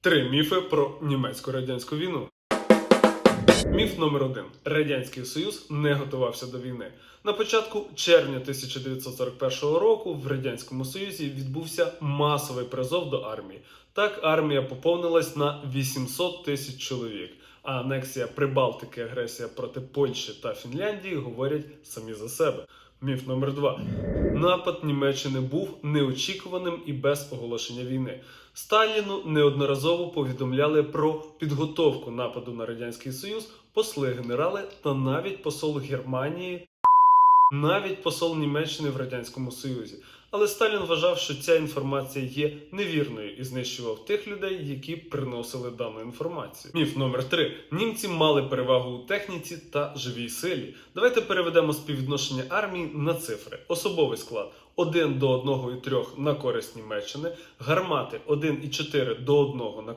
Три міфи про німецько-радянську війну. Міф номер один: Радянський Союз не готувався до війни. На початку червня 1941 року в Радянському Союзі відбувся масовий призов до армії. Так, армія поповнилась на 800 тисяч чоловік. А анексія Прибалтики, агресія проти Польщі та Фінляндії говорять самі за себе. Міф номер два: напад Німеччини був неочікуваним і без оголошення війни. Сталіну неодноразово повідомляли про підготовку нападу на радянський союз, посли генерали та навіть посол Германії, навіть посол Німеччини в радянському союзі. Але Сталін вважав, що ця інформація є невірною і знищував тих людей, які приносили дану інформацію. Міф номер три: німці мали перевагу у техніці та живій силі. Давайте переведемо співвідношення армії на цифри. Особовий склад 1 до 1,3 на користь Німеччини, гармати 1,4 до 1 на